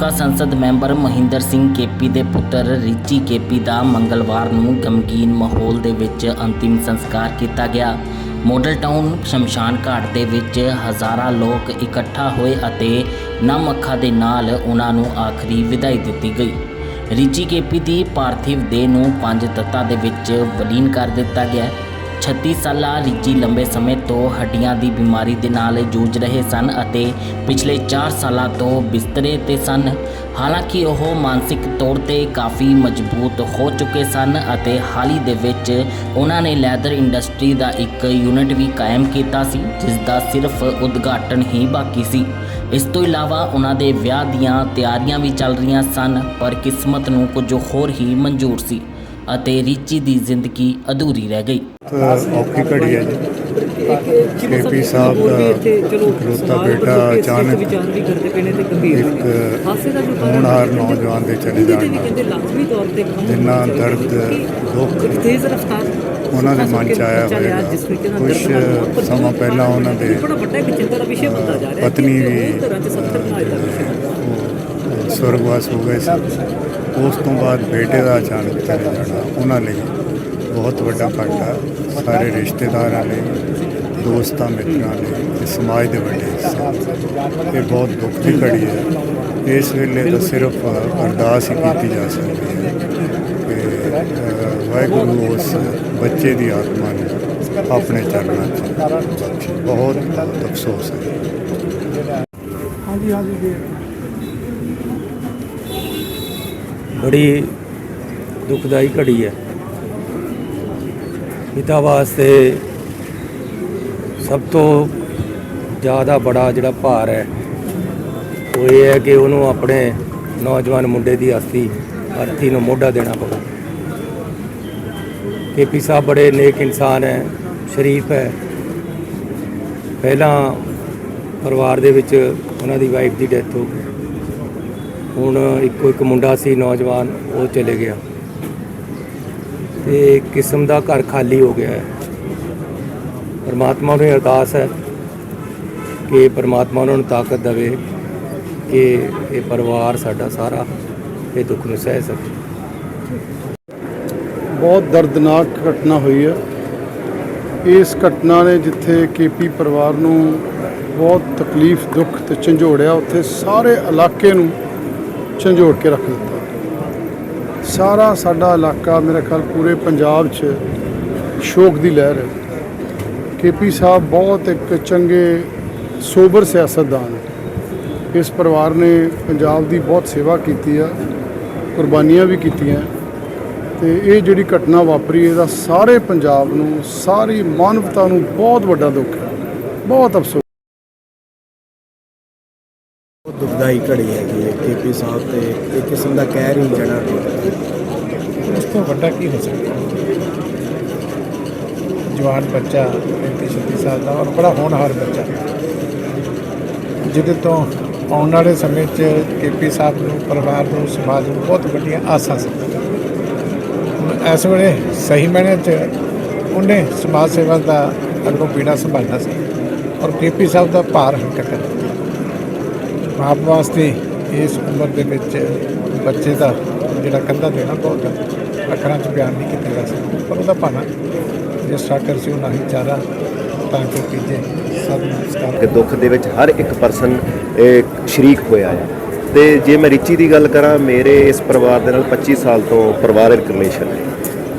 ਸਾਬਕਾ ਸੰਸਦ member Mahinder Singh KP ਦੇ ਪੁੱਤਰ ਰਿਚੀ ਕੇਪੀ ਦਾ ਮੰਗਲਵਾਰ ਨੂੰ ਗਮਗੀਨ ਮਾਹੌਲ ਦੇ ਵਿੱਚ ਅੰਤਿਮ ਸੰਸਕਾਰ ਕੀਤਾ ਗਿਆ। ਮੋਡਲ ਟਾਊਨ ਸ਼ਮਸ਼ਾਨ ਘਾਟ ਦੇ ਵਿੱਚ ਹਜ਼ਾਰਾਂ ਲੋਕ ਇਕੱਠਾ ਹੋਏ ਅਤੇ ਨਮ ਅੱਖਾਂ ਦੇ ਨਾਲ ਉਹਨਾਂ ਨੂੰ ਆਖਰੀ ਵਿਦਾਈ ਦਿੱਤੀ ਗਈ। ਰਿਚੀ ਕੇਪੀ ਦੀ ਪਾਰਥਿਵ ਦੇਹ ਨੂੰ ਪੰਜ ਤੱਤਾਂ ਦੇ ਵਿੱਚ ਵਲੀਨ ਕਰ ਦਿੱਤਾ ਗਿਆ। 36 ਸਾਲਾ ਰਿਚੀ ਲੰਬੇ ਸਮੇਂ ਤੋਂ ਹੱਡੀਆਂ ਦੀ ਬਿਮਾਰੀ ਦੇ ਨਾਲ ਜੂਝ ਰਹੇ ਸਨ ਅਤੇ ਪਿਛਲੇ 4 ਸਾਲਾਂ ਤੋਂ ਬਿਸਤਰੇ ਤੇ ਸਨ। ਹਾਲਾਂਕਿ ਉਹ ਮਾਨਸਿਕ ਤੌਰ ਤੇ ਕਾਫੀ ਮਜ਼ਬੂਤ ਹੋ ਚੁੱਕੇ ਸਨ ਅਤੇ ਹਾਲ ਹੀ ਦੇ ਵਿੱਚ ਉਹਨਾਂ ਨੇ ਲੈਦਰ ਇੰਡਸਟਰੀ ਦਾ ਇੱਕ ਯੂਨਿਟ ਵੀ ਕਾਇਮ ਕੀਤਾ ਸੀ, ਜਿਸ ਦਾ ਸਿਰਫ ਉਦਘਾਟਨ ਹੀ ਬਾਕੀ ਸੀ। ਇਸ ਤੋਂ ਇਲਾਵਾ ਉਹਨਾਂ ਦੇ ਵਿਆਹ ਦੀਆਂ ਤਿਆਰੀਆਂ ਵੀ ਚੱਲ ਰਹੀਆਂ ਸਨ, ਪਰ ਕਿਸਮਤ ਨੂੰ ਕੁਝ ਹੋਰ ਹੀ ਮਨਜ਼ੂਰ ਸੀ। ਅਤੇ ਰਿਚੀ ਦੀ ਜ਼ਿੰਦਗੀ ਅਧੂਰੀ ਰਹਿ ਗਈ ਔਖੀ ਘੜੀ ਹੈ ਜੀ ਕੇਪੀ ਸਾਹਿਬ ਦਾ ਇਕਲੌਤਾ ਬੇਟਾ ਅਚਾਨਕ ਇੱਕ ਹੋਣਹਾਰ ਨੌਜਵਾਨ ਦੇ ਚਲੇ ਜਾਣ ਨਾਲ ਜਿੰਨਾ ਦਰਦ, ਦੁੱਖ ਤੇਜ਼ ਰਫ਼ਤਾਰ ਉਹਨਾਂ ਦੇ ਮਨ 'ਚ ਆਇਆ ਲਿਆ, ਹੋਵੇਗਾ। ਜਿਸ ਕੁਛ ਸਮਾਂ ਪਹਿਲਾਂ ਉਹਨਾਂ ਦੇ, ਪਤਨੀ ਵੀ, ਸਵਰਗਵਾਸ ਹੋ ਗਏ ਸੀ। ਉਸ ਤੋਂ ਬਾਅਦ ਬੇਟੇ ਦਾ ਅਚਾਨਕ ਚਲੇ ਜਾਣਾ, ਉਹਨਾਂ ਲਈ ਬਹੁਤ ਵੱਡਾ ਘਾਟਾ ਸਾਰੇ ਰਿਸ਼ਤੇਦਾਰਾਂ ਲਈ ਦੋਸਤਾਂ, ਮਿੱਤਰਾਂ ਲਈ ਤੇ ਸਮਾਜ ਦੇ ਵੱਡੇ ਹਿੱਸੇ ਇਹ ਬਹੁਤ ਦੁੱਖ ਦੀ ਘੜੀ ਹੈ। ਇਸ ਵੇਲੇ ਤਾਂ ਸਿਰਫ ਅਰਦਾਸ ਹੀ ਕੀਤੀ ਜਾ ਸਕਦੀ ਹੈ ਕਿ ਵਾਹਿਗੁਰੂ ਉਸ ਬੱਚੇ ਦੀ ਆਤਮਾ ਨੂੰ ਆਪਣੇ ਚਰਨਾਂ 'ਚ ਬਹੁਤ ਬਹੁਤ ਅਫਸੋਸ ਹੈ। ਬੜੀ ਦੁਖਦਾਈ ਘੜੀ ਹੈ। ਪਿਤਾ ਵਾਸਤੇ ਸਭ ਤੋਂ ਜ਼ਿਆਦਾ ਬੜਾ ਜਿਹੜਾ ਭਾਰ ਹੈ, ਉਹ ਇਹ ਹੈ ਕਿ ਉਹਨੂੰ ਆਪਣੇ ਨੌਜਵਾਨ ਮੁੰਡੇ ਦੀ ਅਸਥੀ ਅਰਥੀ ਨੂੰ ਮੋਢਾ ਦੇਣਾ ਪਊ। ਕੇਪੀ ਸਾਹਿਬ ਬੜੇ ਨੇਕ ਇਨਸਾਨ ਹੈ, ਸ਼ਰੀਫ ਹੈ। ਪਹਿਲਾਂ ਪਰਿਵਾਰ ਦੇ ਵਿੱਚ ਉਹਨਾਂ ਦੀ ਵਾਈਫ ਦੀ ਡੈਥ ਹੋ ਗਈ। ਹੁਣ ਇੱਕੋ ਇੱਕ ਮੁੰਡਾ ਸੀ, ਨੌਜਵਾਨ, ਉਹ ਚਲੇ ਗਿਆ। ਤੇ ਕਿਸਮ ਦਾ ਘਰ ਖਾਲੀ ਹੋ ਗਿਆ ਹੈ। ਪਰਮਾਤਮਾ ਨੂੰ ਅਰਦਾਸ ਹੈ ਕਿ ਪਰਮਾਤਮਾ ਉਹਨਾਂ ਨੂੰ ਤਾਕਤ ਦੇਵੇ ਕਿ ਇਹ ਪਰਿਵਾਰ ਸਾਡਾ ਸਾਰਾ ਇਹ ਦੁੱਖ ਨੂੰ ਸਹਿ ਸਕੇ। ਬਹੁਤ ਦਰਦਨਾਕ ਘਟਨਾ ਹੋਈ ਹੈ। ਇਸ ਘਟਨਾ ਨੇ ਜਿੱਥੇ ਕੇਪੀ ਪਰਿਵਾਰ ਨੂੰ ਬਹੁਤ ਤਕਲੀਫ, ਦੁੱਖ ਤੇ ਝੰਜੋੜਿਆ, ਉੱਥੇ ਸਾਰੇ ਇਲਾਕੇ ਨੂੰ ਝੰਜੋੜ ਕੇ ਰੱਖ ਦਿੱਤਾ। ਸਾਰਾ ਸਾਡਾ ਇਲਾਕਾ ਮੇਰੇ ਖਿਆਲ ਪੂਰੇ ਪੰਜਾਬ 'ਚ ਸ਼ੋਕ ਦੀ ਲਹਿਰ ਹੈ। ਕੇਪੀ ਸਾਹਿਬ ਬਹੁਤ ਇੱਕ ਚੰਗੇ ਸੋਬਰ ਸਿਆਸਤਦਾਨ ਇਸ ਪਰਿਵਾਰ ਨੇ ਪੰਜਾਬ ਦੀ ਬਹੁਤ ਸੇਵਾ ਕੀਤੀ ਆ, ਕੁਰਬਾਨੀਆਂ ਵੀ ਕੀਤੀਆਂ। ਤੇ ਇਹ ਜਿਹੜੀ ਘਟਨਾ ਵਾਪਰੀ, ਇਹਦਾ ਸਾਰੇ ਪੰਜਾਬ ਨੂੰ, ਸਾਰੀ ਮਾਨਵਤਾ ਨੂੰ ਬਹੁਤ ਵੱਡਾ ਦੁੱਖ ਹੈ। ਬਹੁਤ ਅਫਸੋਸ। ਦੁਖਦਾਈ ਘੜੀ ਹੈਗੀ ਹੈ, ਕੇਪੀ ਸਾਹਿਬ ਤੇ ਇੱਕ ਕਿਸਮ ਦਾ ਕਹਿਰ ਹੀ ਜਣਾ ਉਸ ਤੋਂ ਵੱਡਾ ਕੀ ਹੋ ਸਕਦਾ? ਜਵਾਨ ਬੱਚਾ 35 36 ਸਾਲ ਦਾ, ਔਰ ਬੜਾ ਹੋਣਹਾਰ ਬੱਚਾ। ਜਿਹਦੇ ਤੋਂ ਆਉਣ ਵਾਲੇ ਸਮੇਂ 'ਚ ਕੇਪੀ ਸਾਹਿਬ ਨੂੰ, ਪਰਿਵਾਰ ਨੂੰ, ਸਮਾਜ ਨੂੰ ਬਹੁਤ ਵੱਡੀਆਂ ਆਸਾਂ ਸੀ। ਇਸ ਵੇਲੇ ਸਹੀ ਮਾਇਨੇ 'ਚ ਉਹਨੇ ਸਮਾਜ ਸੇਵਾ ਦਾ ਅੱਗੋਂ ਪੀੜਾ ਸੰਭਾਲਣਾ ਸੀ। ਔਰ ਕੇਪੀ ਸਾਹਿਬ ਦਾ ਭਾਰ ਹਲਕਾ ਕਰ ਮਾਪ ਵਾਸਤੇ ਇਸ ਉਮਰ ਦੇ ਵਿੱਚ ਬੱਚੇ ਦਾ ਜਿਹੜਾ ਕੰਧਾ ਦੇਣਾ ਬਹੁਤ ਅੱਖਰਾਂ 'ਚ ਬਿਆਨ ਨਹੀਂ ਕੀਤਾ ਜਾ ਸਕਦਾ। ਪਰ ਉਹਦਾ ਭਾਣਾ ਜਿਸ ਸਾਕਰ ਸੀ, ਉਹ ਨਹੀਂ ਚਾਰਾ ਤਾਂ ਕਿ ਤੀਜੇ ਸਭ ਨਮਸਕਾਰ ਕਿ ਦੁੱਖ ਦੇ ਵਿੱਚ ਹਰ ਇੱਕ ਪਰਸਨ ਸ਼ਰੀਕ ਹੋਇਆ ਹੈ ਤੇ ਜੇ ਮੈਂ ਰਿਚੀ ਦੀ ਗੱਲ ਕਰਾਂ, ਮੇਰੇ ਇਸ ਪਰਿਵਾਰ ਦੇ ਨਾਲ 25 ਸਾਲ ਤੋਂ ਪਰਿਵਾਰਕ ਰਿਲੇਸ਼ਨ ਹੈ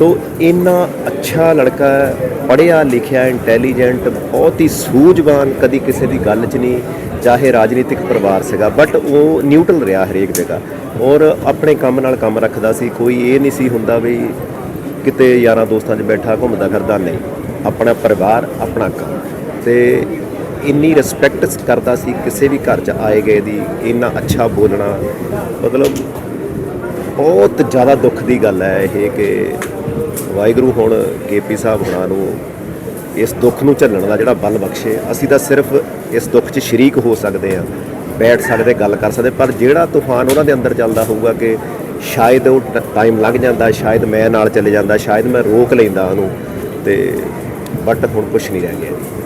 ਤੋ ਇੰਨਾ ਅੱਛਾ ਲੜਕਾ ਪੜ੍ਹਿਆ, ਲਿਖਿਆ ਇੰਟੈਲੀਜੈਂਟ ਬਹੁਤ ਹੀ ਸੂਝਵਾਨ, ਕਦੀ ਕਿਸੇ ਦੀ ਗੱਲ 'ਚ ਨਹੀਂ, ਚਾਹੇ ਰਾਜਨੀਤਿਕ ਪਰਿਵਾਰ ਸੀਗਾ ਬਟ ਉਹ ਨਿਊਟਰਲ ਰਿਹਾ ਹਰੇਕ ਜਗ੍ਹਾ। ਔਰ ਆਪਣੇ ਕੰਮ ਨਾਲ ਕੰਮ ਰੱਖਦਾ ਸੀ, ਕੋਈ ਇਹ ਨਹੀਂ ਸੀ ਹੁੰਦਾ ਵੀ ਕਿਤੇ ਯਾਰਾਂ ਦੋਸਤਾਂ 'ਚ ਬੈਠਾ, ਘੁੰਮਦਾ ਫਿਰਦਾ, ਨਹੀਂ। ਆਪਣਾ ਪਰਿਵਾਰ, ਆਪਣਾ ਕੰਮ। ਤੇ ਇੰਨੀ ਰਿਸਪੈਕਟ ਕਰਦਾ ਸੀ, ਕਿਸੇ ਵੀ ਘਰ 'ਚ ਆਏ ਗਏ ਦੀ, ਇੰਨਾ ਅੱਛਾ ਬੋਲਣਾ, ਮਤਲਬ ਬਹੁਤ ਜ਼ਿਆਦਾ ਦੁੱਖ ਦੀ ਗੱਲ ਹੈ ਇਹ ਕਿ ਵਾਹਿਗੁਰੂ ਹੁਣ ਕੇਪੀ ਸਾਹਿਬ ਹੁਣਾਂ ਨੂੰ ਇਸ ਦੁੱਖ ਨੂੰ ਝੱਲਣ ਦਾ ਜਿਹੜਾ ਬਲ ਬਖਸ਼ੇ। ਅਸੀਂ ਤਾਂ ਸਿਰਫ ਇਸ ਦੁੱਖ 'ਚ ਸ਼ਰੀਕ ਹੋ ਸਕਦੇ ਹਾਂ, ਬੈਠ ਸਕਦੇ, ਗੱਲ ਕਰ ਸਕਦੇ, ਪਰ ਜਿਹੜਾ ਤੂਫਾਨ ਉਹਨਾਂ ਦੇ ਅੰਦਰ ਚੱਲਦਾ ਹੋਊਗਾ ਕਿ ਸ਼ਾਇਦ ਉਹ ਟਾਈਮ ਲੱਗ ਜਾਂਦਾ, ਸ਼ਾਇਦ ਮੈਂ ਨਾਲ ਚਲੇ ਜਾਂਦਾ, ਸ਼ਾਇਦ ਮੈਂ ਰੋਕ ਲੈਂਦਾ ਉਹਨੂੰ, ਤੇ ਬਟ ਹੁਣ ਕੁਝ ਨਹੀਂ ਰਹਿ ਗਿਆ। ਜੀ